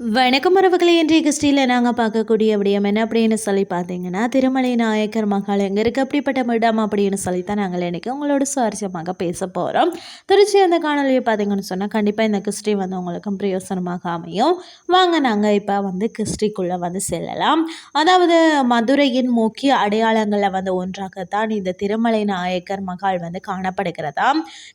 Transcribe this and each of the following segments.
வணக்கம் உறவுகளே இன்றைய கிறிஸ்டியில் நாங்கள் பார்க்கக்கூடிய விடயம் என்ன அப்படின்னு சொல்லி பார்த்தீங்கன்னா திருமலை நாயக்கர் மகள் எங்கே இருக்குது அப்படிப்பட்ட இடம் அப்படின்னு சொல்லி தான் நாங்கள் இன்றைக்கி உங்களோட சுவாரஸ்யமாக பேச போகிறோம் திருச்சி அந்த காணொலியை பார்த்தீங்கன்னு சொன்னால் கண்டிப்பாக இந்த கிறிஸ்டி வந்து உங்களுக்கும் பிரயோசனமாக அமையும். வாங்க நாங்கள் இப்போ வந்து கிறிஸ்டிக்குள்ளே வந்து செல்லலாம். அதாவது மதுரையின் முக்கிய அடையாளங்களில் வந்து ஒன்றாகத்தான் இந்த திருமலை நாயக்கர் மகள் வந்து காணப்படுகிறதா?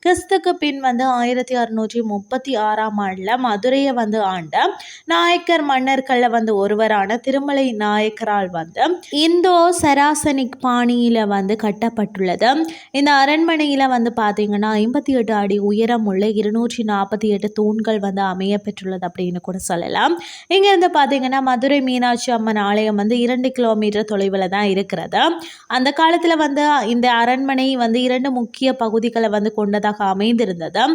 கிறிஸ்துக்கு பின் வந்து ஆயிரத்தி அறுநூற்றி முப்பத்தி ஆறாம் ஆண்டில் மதுரையை வந்து ஆண்ட நாயக்கர் மன்னர்களில் வந்து ஒருவரான திருமலை நாயக்கரால் வந்து இந்தோ சராசனிக் பாணியில் வந்து கட்டப்பட்டுள்ளது. இந்த அரண்மனையில் வந்து பார்த்தீங்கன்னா ஐம்பத்தி எட்டு அடி உயரம் உள்ள இருநூற்றி நாற்பத்தி எட்டு தூண்கள் வந்து அமைய பெற்றுள்ளது அப்படின்னு கூட சொல்லலாம். இங்கேருந்து பார்த்தீங்கன்னா மதுரை மீனாட்சி அம்மன் ஆலயம் வந்து இரண்டு கிலோமீட்டர் தொலைவில் தான் இருக்கிறது. அந்த காலத்தில் வந்து இந்த அரண்மனை வந்து இரண்டு முக்கிய பகுதிகளை வந்து கொண்டதாக அமைந்திருந்தது.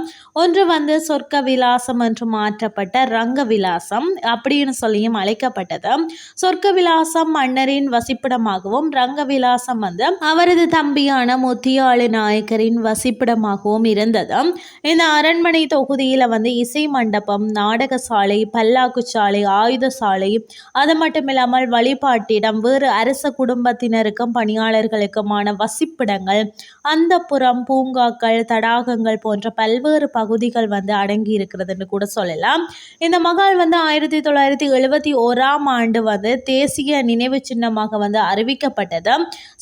ஒன்று வந்து சொர்க்க விலாசம் என்று மாற்றப்பட்ட ரங்க விலாசம் அப்படின்னு சொல்லியும் அழைக்கப்பட்டது. சொர்க்க விலாசம் மன்னரின் வசிப்பிடமாகவும் ரங்க விலாசம் வந்து அவரது தம்பியான முத்தியாளு நாயக்கரின் வசிப்பிடமாகவும் இருந்தது. இந்த அரண்மனை தொகுதியில் வந்து இசை மண்டபம் நாடக சாலை பல்லாக்கு சாலை ஆயுத சாலை அது மட்டும் இல்லாமல் வழிபாட்டிடம் வேறு அரச குடும்பத்தினருக்கும் பணியாளர்களுக்குமான வசிப்பிடங்கள் அந்த புறம் பூங்காக்கள் தடாகங்கள் போன்ற பல்வேறு பகுதிகள் வந்து அடங்கி இருக்கிறதுன்னு கூட சொல்லலாம். இந்த மகால் வந்து ஆயிரத்தி தொள்ளாயிரத்தி எழுபத்தி ஓராம் ஆண்டு வந்து தேசிய நினைவு சின்னமாக வந்து அறிவிக்கப்பட்டது.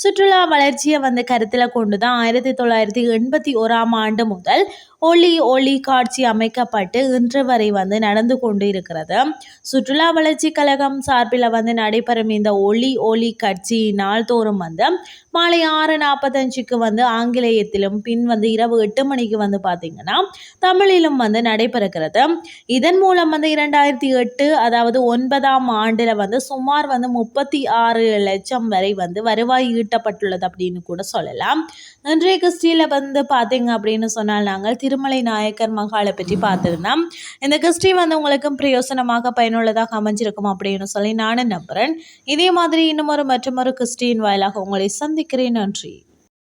சுற்றுலா வளர்ச்சியை வந்து கருத்தில் கொண்டு தான் ஆயிரத்தி தொள்ளாயிரத்தி எண்பத்தி ஓராம் ஆண்டு முதல் ஒளி ஒளி காட்சி அமைக்கப்பட்டு இன்று வரை வந்து நடந்து கொண்டு இருக்கிறது சுற்றுலா வளர்ச்சி கழகம் சார்பில் வந்து நடைபெறும் இந்த ஒளி ஒளி காட்சி நாள்தோறும் வந்து மாலை ஆறு நாற்பத்தஞ்சுக்கு வந்து ஆங்கிலேயத்திலும் பின் வந்து இரவு எட்டு மணிக்கு வந்து பார்த்திங்கன்னா தமிழிலும் வந்து நடைபெறுகிறது. இதன் மூலம் வந்து இரண்டாயிரத்தி எட்டு அதாவது ஒன்பதாம் ஆண்டில் வந்து சுமார் வந்து முப்பத்தி ஆறு லட்சம் வரை வந்து வருவாய் ஈட்டப்பட்டுள்ளது அப்படின்னு கூட சொல்லலாம். இன்றைய கிறிஸ்டியில் வந்து பார்த்தீங்க அப்படின்னு சொன்னால் நாங்கள் திருமலை நாயக்கர் மகாலை பற்றி பார்த்துருந்தோம் இந்த கிறிஸ்டி வந்து உங்களுக்கும் பிரயோசனமாக பயனுள்ளதாக அமைஞ்சிருக்கும் அப்படின்னு சொல்லி நானும் நம்புகிறேன் இதே மாதிரி இன்னும் ஒரு மற்றும் ஒரு கிறிஸ்டியின் வாயிலாக உங்களை சந்திக்கிறேன். நன்றி.